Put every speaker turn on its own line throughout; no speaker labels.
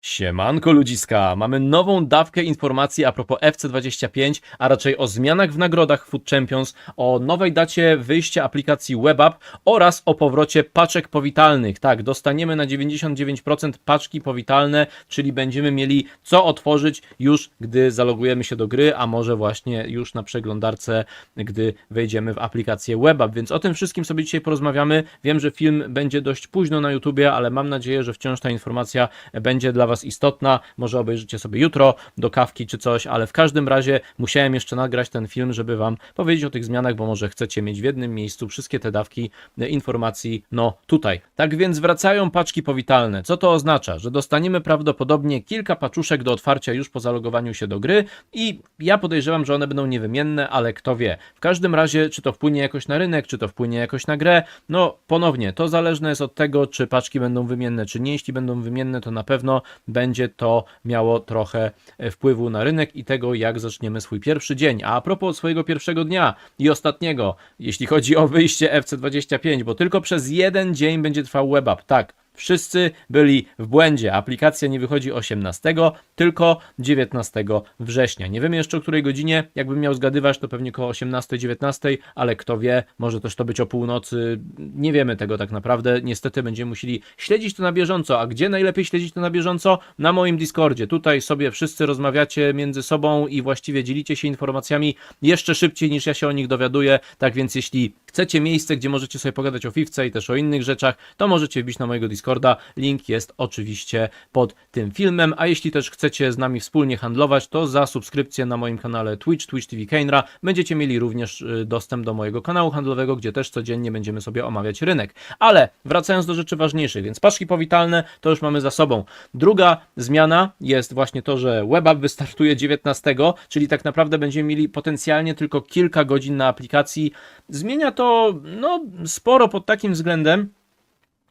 Siemanko ludziska, mamy nową dawkę informacji a propos FC25, a raczej o zmianach w nagrodach Food Champions, o nowej dacie wyjścia aplikacji WebApp oraz o powrocie paczek powitalnych. Tak, dostaniemy na 99% paczki powitalne, czyli będziemy mieli co otworzyć już gdy zalogujemy się do gry, a może właśnie już na przeglądarce, gdy wejdziemy w aplikację WebApp. Więc o tym wszystkim sobie dzisiaj porozmawiamy. Wiem, że film będzie dość późno na YouTubie, ale mam nadzieję, że wciąż ta informacja będzie dla Was istotna. Może obejrzycie sobie jutro do kawki czy coś, ale w każdym razie musiałem jeszcze nagrać ten film, żeby Wam powiedzieć o tych zmianach, bo może chcecie mieć w jednym miejscu wszystkie te dawki e, informacji, no tutaj. Tak więc wracają paczki powitalne. Co to oznacza? Że dostaniemy prawdopodobnie kilka paczuszek do otwarcia już po zalogowaniu się do gry i ja podejrzewam, że one będą niewymienne, ale kto wie. W każdym razie, czy to wpłynie jakoś na rynek, czy to wpłynie jakoś na grę, no ponownie, to zależne jest od tego, czy paczki będą wymienne, czy nie. Jeśli będą wymienne, to na pewno będzie to miało trochę e, wpływu na rynek i tego, jak zaczniemy swój pierwszy dzień. A a propos swojego pierwszego dnia i ostatniego, jeśli chodzi o wyjście FC25, bo tylko przez jeden dzień będzie trwał WebApp. Tak, Wszyscy byli w błędzie. Aplikacja nie wychodzi 18, tylko 19 września. Nie wiemy jeszcze o której godzinie. Jakbym miał zgadywać, to pewnie koło 18-19, ale kto wie, może też to być o północy. Nie wiemy tego tak naprawdę. Niestety będziemy musieli śledzić to na bieżąco. A gdzie najlepiej śledzić to na bieżąco? Na moim Discordzie. Tutaj sobie wszyscy rozmawiacie między sobą i właściwie dzielicie się informacjami jeszcze szybciej niż ja się o nich dowiaduję. Tak więc jeśli chcecie miejsce, gdzie możecie sobie pogadać o Fifce i też o innych rzeczach, to możecie wbić na mojego Discorda. Link jest oczywiście pod tym filmem, a jeśli też chcecie z nami wspólnie handlować, to za subskrypcję na moim kanale Twitch, Twitch TV Keinra, będziecie mieli również y, dostęp do mojego kanału handlowego, gdzie też codziennie będziemy sobie omawiać rynek. Ale wracając do rzeczy ważniejszych, więc paczki powitalne to już mamy za sobą. Druga zmiana jest właśnie to, że WebApp wystartuje 19, czyli tak naprawdę będziemy mieli potencjalnie tylko kilka godzin na aplikacji. Zmienia to no, sporo pod takim względem,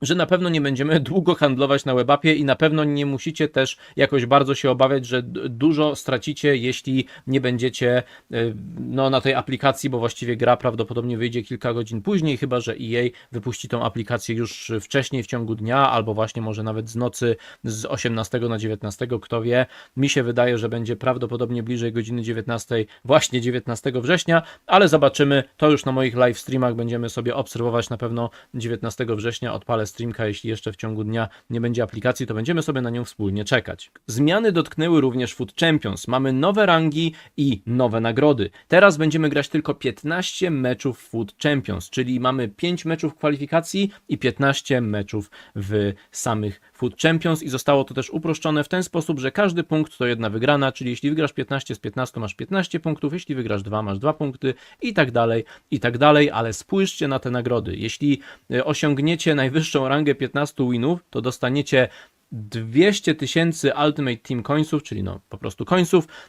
że na pewno nie będziemy długo handlować na webapie i na pewno nie musicie też jakoś bardzo się obawiać, że dużo stracicie, jeśli nie będziecie y, no, na tej aplikacji, bo właściwie gra prawdopodobnie wyjdzie kilka godzin później, chyba że EA wypuści tą aplikację już wcześniej w ciągu dnia, albo właśnie może nawet z nocy z 18 na 19, kto wie. Mi się wydaje, że będzie prawdopodobnie bliżej godziny 19, właśnie 19 września, ale zobaczymy. To już na moich live streamach będziemy sobie obserwować na pewno 19 września. Odpalę streamka, jeśli jeszcze w ciągu dnia nie będzie aplikacji, to będziemy sobie na nią wspólnie czekać. Zmiany dotknęły również Food Champions. Mamy nowe rangi i nowe nagrody. Teraz będziemy grać tylko 15 meczów Food Champions, czyli mamy 5 meczów kwalifikacji i 15 meczów w samych Food Champions i zostało to też uproszczone w ten sposób, że każdy punkt to jedna wygrana, czyli jeśli wygrasz 15 z 15 masz 15 punktów, jeśli wygrasz 2 masz 2 punkty i tak dalej, i tak dalej, ale spójrzcie na te nagrody. Jeśli e, osiągnięcie najwyższą rangę 15 winów, to dostaniecie 200 tysięcy Ultimate Team Coinsów, czyli no po prostu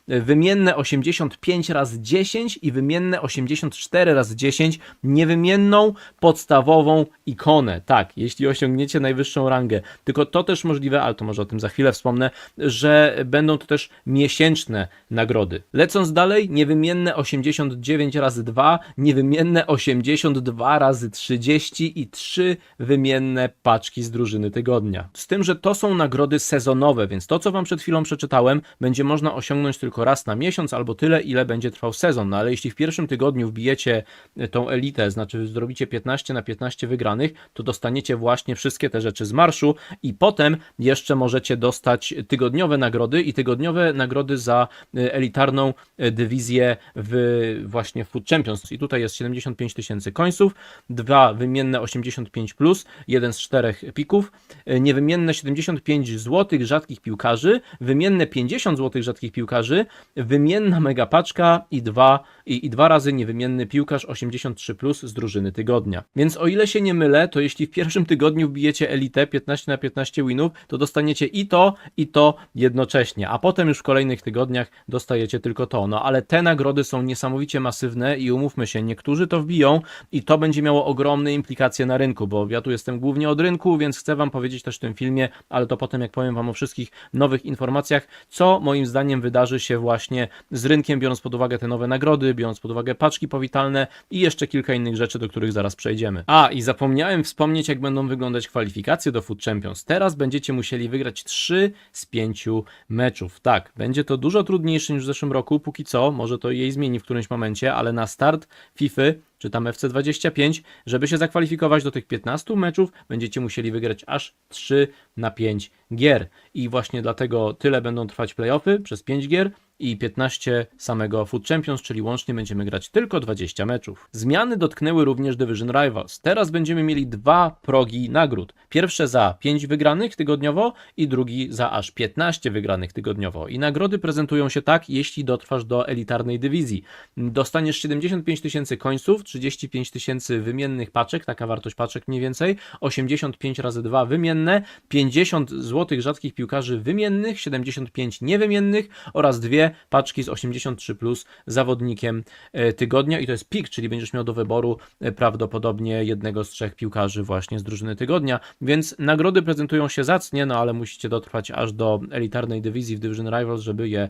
e, wymienne 85 razy 10 i wymienne 84 razy 10, niewymienną podstawową ikonę. Tak, jeśli osiągniecie najwyższą rangę. Tylko to też możliwe, ale to może o tym za chwilę wspomnę, że będą to też miesięczne nagrody. Lecąc dalej, niewymienne 89 razy 2, niewymienne 82 razy 30 i 3 wymienne paczki z drużyny tygodnia. Z tym, że to są nagrody sezonowe, więc to, co Wam przed chwilą przeczytałem, będzie można osiągnąć tylko raz na miesiąc albo tyle, ile będzie trwał sezon. No ale jeśli w pierwszym tygodniu wbijecie e, tą elitę, znaczy zrobicie 15 na 15 wygranych, to dostaniecie właśnie wszystkie te rzeczy z marszu i potem jeszcze możecie dostać tygodniowe nagrody i tygodniowe nagrody za e, elitarną e, dywizję w właśnie Food Champions. I tutaj jest 75 tysięcy końców, dwa wymienne 85 plus, jeden z czterech pików, niewymienne 75 zł rzadkich piłkarzy, wymienne 50 zł rzadkich piłkarzy, wymienna megapaczka i dwa, i, i dwa razy niewymienny piłkarz 83 plus z drużyny tygodnia. Więc o ile się nie mylę, to jeśli w pierwszym tygodniu wbijecie elitę 15 na 15 winów, to dostaniecie i to, i to jednocześnie, a potem już w kolejnych tygodniach dostajecie tylko to. No ale te nagrody są niesamowicie masywne i umówmy się, niektórzy to wbiją i to będzie miało ogromne implikacje na rynku, bo ja tu jestem głównie od rynku, więc chcę wam powiedzieć też w tym filmie, ale to potem, jak powiem Wam o wszystkich nowych informacjach, co moim zdaniem wydarzy się właśnie z rynkiem, biorąc pod uwagę te nowe nagrody, biorąc pod uwagę paczki powitalne i jeszcze kilka innych rzeczy, do których zaraz przejdziemy. A, i zapomniałem wspomnieć, jak będą wyglądać kwalifikacje do Food Champions. Teraz będziecie musieli wygrać 3 z 5 meczów. Tak, będzie to dużo trudniejsze niż w zeszłym roku, póki co, może to jej zmieni w którymś momencie, ale na start FIFA czy tam FC25, żeby się zakwalifikować do tych 15 meczów, będziecie musieli wygrać aż 3 na 5 gier. I właśnie dlatego tyle będą trwać playoffy przez 5 gier i 15 samego Food Champions, czyli łącznie będziemy grać tylko 20 meczów. Zmiany dotknęły również Division Rivals. Teraz będziemy mieli dwa progi nagród. Pierwsze za 5 wygranych tygodniowo i drugi za aż 15 wygranych tygodniowo. I nagrody prezentują się tak, jeśli dotrwasz do elitarnej dywizji. Dostaniesz 75 tysięcy końców, 35 tysięcy wymiennych paczek, taka wartość paczek mniej więcej, 85 razy 2 wymienne, 50 złotych rzadkich piłkarzy wymiennych, 75 niewymiennych oraz dwie paczki z 83 plus zawodnikiem e, tygodnia i to jest pik, czyli będziesz miał do wyboru e, prawdopodobnie jednego z trzech piłkarzy właśnie z drużyny tygodnia, więc nagrody prezentują się zacnie, no ale musicie dotrwać aż do elitarnej dywizji w Division Rivals, żeby je, e,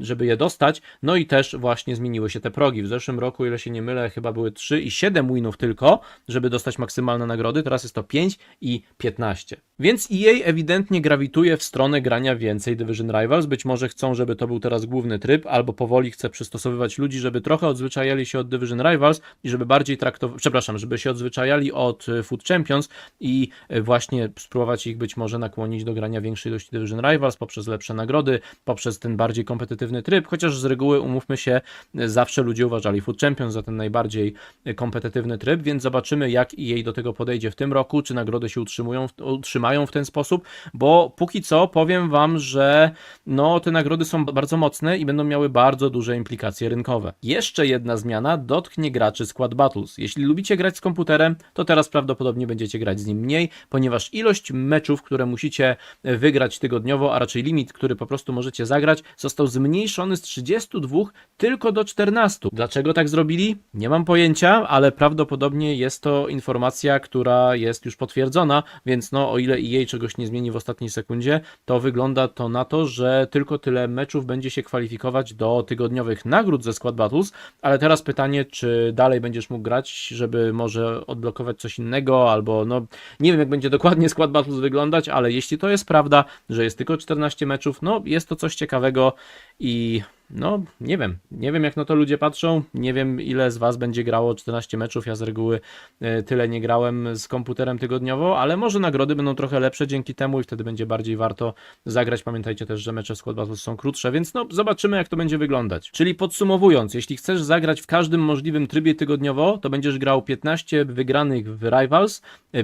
żeby je dostać, no i też właśnie zmieniły się te progi. W zeszłym roku, ile się nie mylę, chyba były 3 i 7 winów tylko, żeby dostać maksymalne nagrody, teraz jest to 5 i 15. Więc EA ewidentnie grawituje w stronę grania więcej Division Rivals, być może chcą, żeby to był teraz główny tryb, albo powoli chce przystosowywać ludzi, żeby trochę odzwyczajali się od Division Rivals i żeby bardziej traktowali, przepraszam, żeby się odzwyczajali od e, Food Champions i e, właśnie spróbować ich być może nakłonić do grania większej ilości Division Rivals poprzez lepsze nagrody, poprzez ten bardziej kompetytywny tryb, chociaż z reguły, umówmy się, e, zawsze ludzie uważali Food Champions za ten najbardziej kompetytywny tryb, więc zobaczymy jak EA do tego podejdzie w tym roku, czy nagrody się utrzymują, utrzymają w ten sposób, bo póki co powiem Wam, że no te nagrody są bardzo mocne i będą miały bardzo duże implikacje rynkowe. Jeszcze jedna zmiana dotknie graczy Squad Battles. Jeśli lubicie grać z komputerem, to teraz prawdopodobnie będziecie grać z nim mniej, ponieważ ilość meczów, które musicie wygrać tygodniowo, a raczej limit, który po prostu możecie zagrać, został zmniejszony z 32 tylko do 14. Dlaczego tak zrobili? Nie mam pojęcia, ale prawdopodobnie jest to informacja, która jest już potwierdzona, więc no o ile EA czegoś nie zmieni w ostatniej sekundzie, to wygląda to na to, że tylko tyle meczów będzie się kwalifikować do tygodniowych nagród ze Squad Battles, ale teraz pytanie, czy dalej będziesz mógł grać, żeby może odblokować coś innego, albo no nie wiem jak będzie dokładnie Squad Battles wyglądać, ale jeśli to jest prawda, że jest tylko 14 meczów, no jest to coś ciekawego i no, nie wiem. Nie wiem, jak na to ludzie patrzą. Nie wiem, ile z Was będzie grało 14 meczów. Ja z reguły e, tyle nie grałem z komputerem tygodniowo, ale może nagrody będą trochę lepsze dzięki temu i wtedy będzie bardziej warto zagrać. Pamiętajcie też, że mecze Squad Battles są krótsze, więc no, zobaczymy, jak to będzie wyglądać. Czyli podsumowując, jeśli chcesz zagrać w każdym możliwym trybie tygodniowo, to będziesz grał 15 wygranych w Rivals,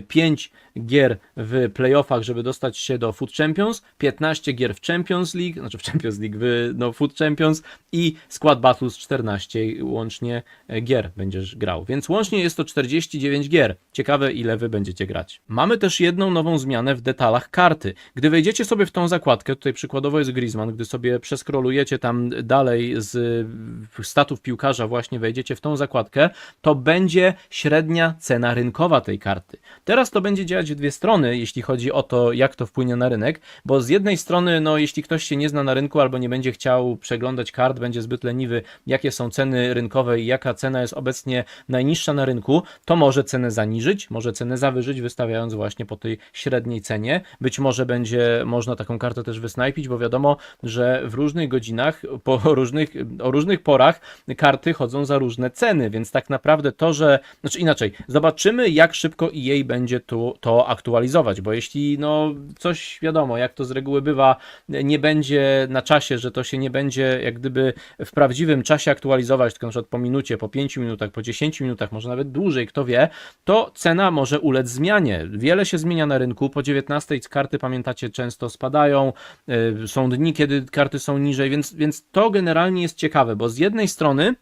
5 gier w playoffach, żeby dostać się do Food Champions, 15 gier w Champions League, znaczy w Champions League, w no, Food Champions i Squad Battles 14 łącznie e, gier będziesz grał. Więc łącznie jest to 49 gier. Ciekawe ile wy będziecie grać. Mamy też jedną nową zmianę w detalach karty. Gdy wejdziecie sobie w tą zakładkę, tutaj przykładowo jest Griezmann, gdy sobie przeskrolujecie tam dalej z statów piłkarza właśnie wejdziecie w tą zakładkę, to będzie średnia cena rynkowa tej karty. Teraz to będzie działać w dwie strony, jeśli chodzi o to, jak to wpłynie na rynek, bo z jednej strony, no jeśli ktoś się nie zna na rynku albo nie będzie chciał przeglądać kart, będzie zbyt leniwy, jakie są ceny rynkowe i jaka cena jest obecnie najniższa na rynku, to może cenę zaniżyć, może cenę zawyżyć, wystawiając właśnie po tej średniej cenie. Być może będzie można taką kartę też wysnajpić, bo wiadomo, że w różnych godzinach, po różnych, o różnych porach karty chodzą za różne ceny, więc tak naprawdę to, że, znaczy inaczej, zobaczymy jak szybko EA będzie tu to aktualizować, bo jeśli no coś wiadomo, jak to z reguły bywa, nie będzie na czasie, że to się nie będzie jak gdyby w prawdziwym czasie aktualizować, tylko na przykład po minucie, po 5 minutach, po 10 minutach, może nawet dłużej, kto wie, to cena może ulec zmianie. Wiele się zmienia na rynku, po 19 karty pamiętacie często spadają, yy, są dni, kiedy karty są niżej, więc, więc to generalnie jest ciekawe, bo z jednej strony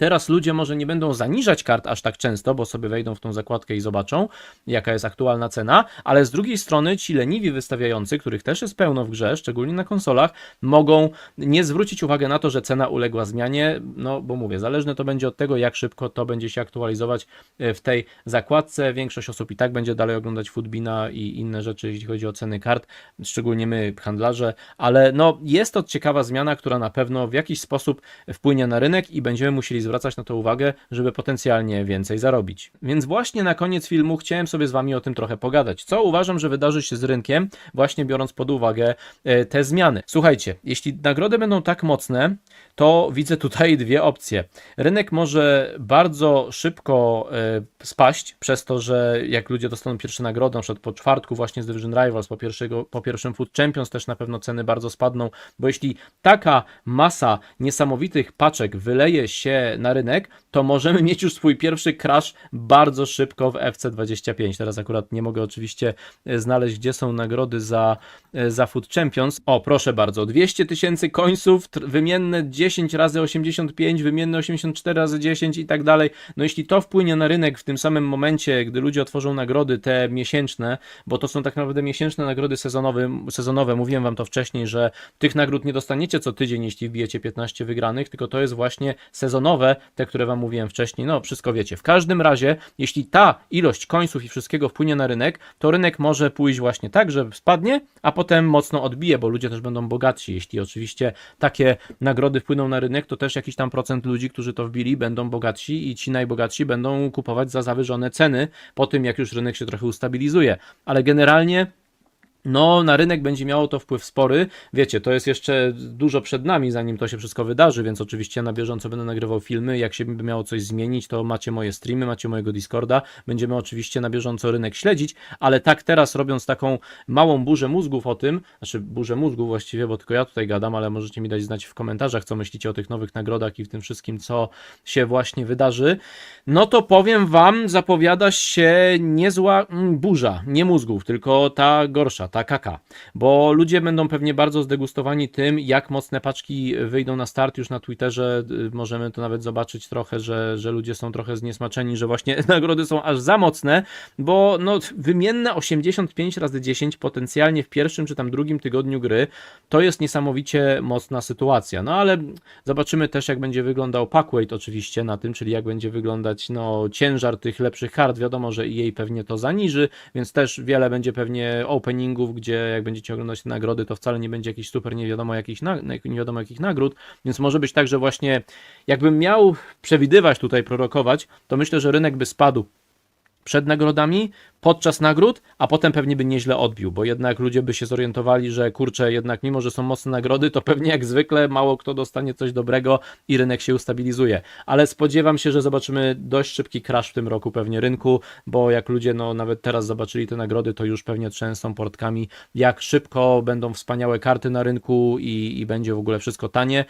Teraz ludzie może nie będą zaniżać kart aż tak często, bo sobie wejdą w tą zakładkę i zobaczą, jaka jest aktualna cena, ale z drugiej strony ci leniwi wystawiający, których też jest pełno w grze, szczególnie na konsolach, mogą nie zwrócić uwagi na to, że cena uległa zmianie, no bo mówię, zależne to będzie od tego, jak szybko to będzie się aktualizować e, w tej zakładce. Większość osób i tak będzie dalej oglądać Foodbina i inne rzeczy, jeśli chodzi o ceny kart, szczególnie my, handlarze, ale no jest to ciekawa zmiana, która na pewno w jakiś sposób wpłynie na rynek i będziemy musieli zwracać na to uwagę, żeby potencjalnie więcej zarobić. Więc właśnie na koniec filmu chciałem sobie z Wami o tym trochę pogadać. Co uważam, że wydarzy się z rynkiem, właśnie biorąc pod uwagę e, te zmiany. Słuchajcie, jeśli nagrody będą tak mocne, to widzę tutaj dwie opcje. Rynek może bardzo szybko e, spaść przez to, że jak ludzie dostaną pierwsze nagrody, na przykład po czwartku właśnie z Division Rivals, po, pierwszego, po pierwszym Food Champions też na pewno ceny bardzo spadną, bo jeśli taka masa niesamowitych paczek wyleje się na rynek, to możemy mieć już swój pierwszy crash bardzo szybko w FC25. Teraz akurat nie mogę oczywiście e, znaleźć, gdzie są nagrody za, e, za Food Champions. O, proszę bardzo, 200 tysięcy końców, wymienne 10 razy 85, wymienne 84 razy 10 i tak dalej. No jeśli to wpłynie na rynek w tym samym momencie, gdy ludzie otworzą nagrody te miesięczne, bo to są tak naprawdę miesięczne nagrody sezonowe, sezonowe. mówiłem wam to wcześniej, że tych nagród nie dostaniecie co tydzień, jeśli wbijecie 15 wygranych, tylko to jest właśnie sezonowe, te, które wam mówiłem wcześniej. No, wszystko wiecie. W każdym razie, jeśli ta ilość końców i wszystkiego wpłynie na rynek, to rynek może pójść właśnie tak, że spadnie, a potem mocno odbije, bo ludzie też będą bogatsi. Jeśli oczywiście takie nagrody wpłyną na rynek, to też jakiś tam procent ludzi, którzy to wbili, będą bogatsi i ci najbogatsi będą kupować za zawyżone ceny po tym, jak już rynek się trochę ustabilizuje. Ale generalnie no, na rynek będzie miało to wpływ spory. Wiecie, to jest jeszcze dużo przed nami, zanim to się wszystko wydarzy, więc oczywiście na bieżąco będę nagrywał filmy. Jak się by miało coś zmienić, to macie moje streamy, macie mojego Discorda. Będziemy oczywiście na bieżąco rynek śledzić, ale tak teraz robiąc taką małą burzę mózgów o tym, znaczy burzę mózgów właściwie, bo tylko ja tutaj gadam, ale możecie mi dać znać w komentarzach, co myślicie o tych nowych nagrodach i w tym wszystkim, co się właśnie wydarzy. No to powiem wam, zapowiada się niezła mm, burza, nie mózgów, tylko ta gorsza, ta kaka, bo ludzie będą pewnie bardzo zdegustowani tym, jak mocne paczki wyjdą na start już na Twitterze, y, możemy to nawet zobaczyć trochę, że, że ludzie są trochę zniesmaczeni, że właśnie nagrody są aż za mocne, bo no wymienne 85 razy 10 potencjalnie w pierwszym czy tam drugim tygodniu gry, to jest niesamowicie mocna sytuacja, no ale zobaczymy też jak będzie wyglądał packweight oczywiście na tym, czyli jak będzie wyglądać no ciężar tych lepszych kart, wiadomo, że jej pewnie to zaniży, więc też wiele będzie pewnie gdzie jak będziecie oglądać te nagrody, to wcale nie będzie jakiś super nie wiadomo jakich, nie wiadomo jakich nagród, więc może być tak, że właśnie jakbym miał przewidywać tutaj, prorokować, to myślę, że rynek by spadł przed nagrodami, podczas nagród, a potem pewnie by nieźle odbił, bo jednak ludzie by się zorientowali, że kurczę, jednak mimo, że są mocne nagrody, to pewnie jak zwykle mało kto dostanie coś dobrego i rynek się ustabilizuje. Ale spodziewam się, że zobaczymy dość szybki crash w tym roku pewnie rynku, bo jak ludzie no nawet teraz zobaczyli te nagrody, to już pewnie trzęsą portkami, jak szybko będą wspaniałe karty na rynku i, i będzie w ogóle wszystko tanie.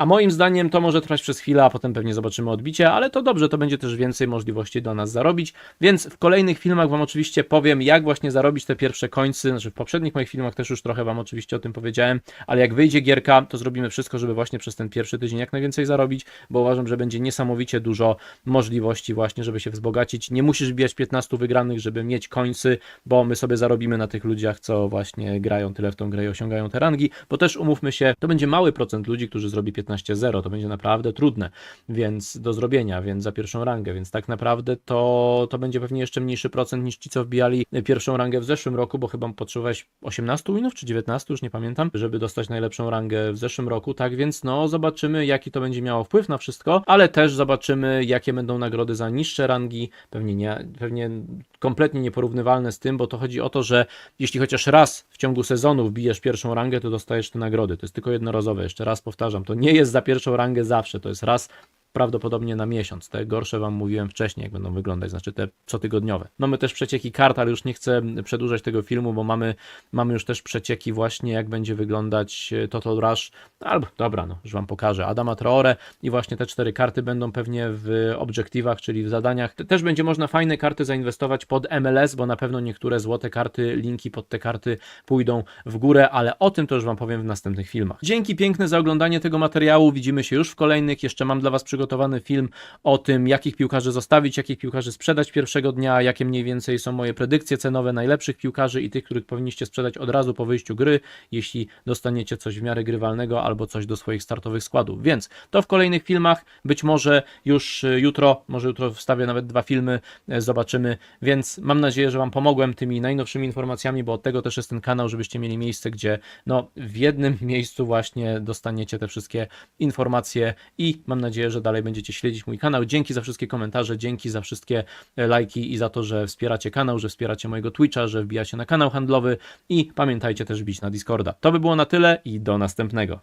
A moim zdaniem to może trwać przez chwilę, a potem pewnie zobaczymy odbicie, ale to dobrze, to będzie też więcej możliwości do nas zarobić. Więc w kolejnych filmach Wam oczywiście powiem, jak właśnie zarobić te pierwsze końce. Znaczy w poprzednich moich filmach też już trochę Wam oczywiście o tym powiedziałem, ale jak wyjdzie gierka, to zrobimy wszystko, żeby właśnie przez ten pierwszy tydzień jak najwięcej zarobić, bo uważam, że będzie niesamowicie dużo możliwości właśnie, żeby się wzbogacić. Nie musisz bijać 15 wygranych, żeby mieć końcy, bo my sobie zarobimy na tych ludziach, co właśnie grają tyle w tą grę i osiągają te rangi, bo też umówmy się, to będzie mały procent ludzi, którzy zrobi 15 15-0, to będzie naprawdę trudne więc do zrobienia, więc za pierwszą rangę, więc tak naprawdę to, to będzie pewnie jeszcze mniejszy procent niż ci, co wbijali pierwszą rangę w zeszłym roku, bo chyba potrzebowałeś 18 winów czy 19, już nie pamiętam, żeby dostać najlepszą rangę w zeszłym roku, tak więc no zobaczymy, jaki to będzie miało wpływ na wszystko, ale też zobaczymy, jakie będą nagrody za niższe rangi, pewnie nie, pewnie kompletnie nieporównywalne z tym, bo to chodzi o to, że jeśli chociaż raz w ciągu sezonu wbijesz pierwszą rangę, to dostajesz te nagrody. To jest tylko jednorazowe, jeszcze raz powtarzam, to nie jest za pierwszą rangę zawsze, to jest raz prawdopodobnie na miesiąc. Te gorsze Wam mówiłem wcześniej, jak będą wyglądać, znaczy te cotygodniowe. Mamy też przecieki kart, ale już nie chcę przedłużać tego filmu, bo mamy, mamy już też przecieki właśnie, jak będzie wyglądać e, Total Rush, albo dobra, no, już Wam pokażę. Adama Traore i właśnie te cztery karty będą pewnie w obiektywach, czyli w zadaniach. Też będzie można fajne karty zainwestować pod MLS, bo na pewno niektóre złote karty, linki pod te karty pójdą w górę, ale o tym to już Wam powiem w następnych filmach. Dzięki piękne za oglądanie tego materiału. Widzimy się już w kolejnych. Jeszcze mam dla Was przygotowane przygotowany film o tym, jakich piłkarzy zostawić, jakich piłkarzy sprzedać pierwszego dnia, jakie mniej więcej są moje predykcje cenowe najlepszych piłkarzy i tych, których powinniście sprzedać od razu po wyjściu gry, jeśli dostaniecie coś w miarę grywalnego albo coś do swoich startowych składów. Więc to w kolejnych filmach, być może już y, jutro, może jutro wstawię nawet dwa filmy, e, zobaczymy. Więc mam nadzieję, że Wam pomogłem tymi najnowszymi informacjami, bo od tego też jest ten kanał, żebyście mieli miejsce, gdzie no, w jednym miejscu właśnie dostaniecie te wszystkie informacje i mam nadzieję, że dalej będziecie śledzić mój kanał. Dzięki za wszystkie komentarze, dzięki za wszystkie e, lajki i za to, że wspieracie kanał, że wspieracie mojego Twitcha, że wbijacie na kanał handlowy i pamiętajcie też bić na Discorda. To by było na tyle i do następnego.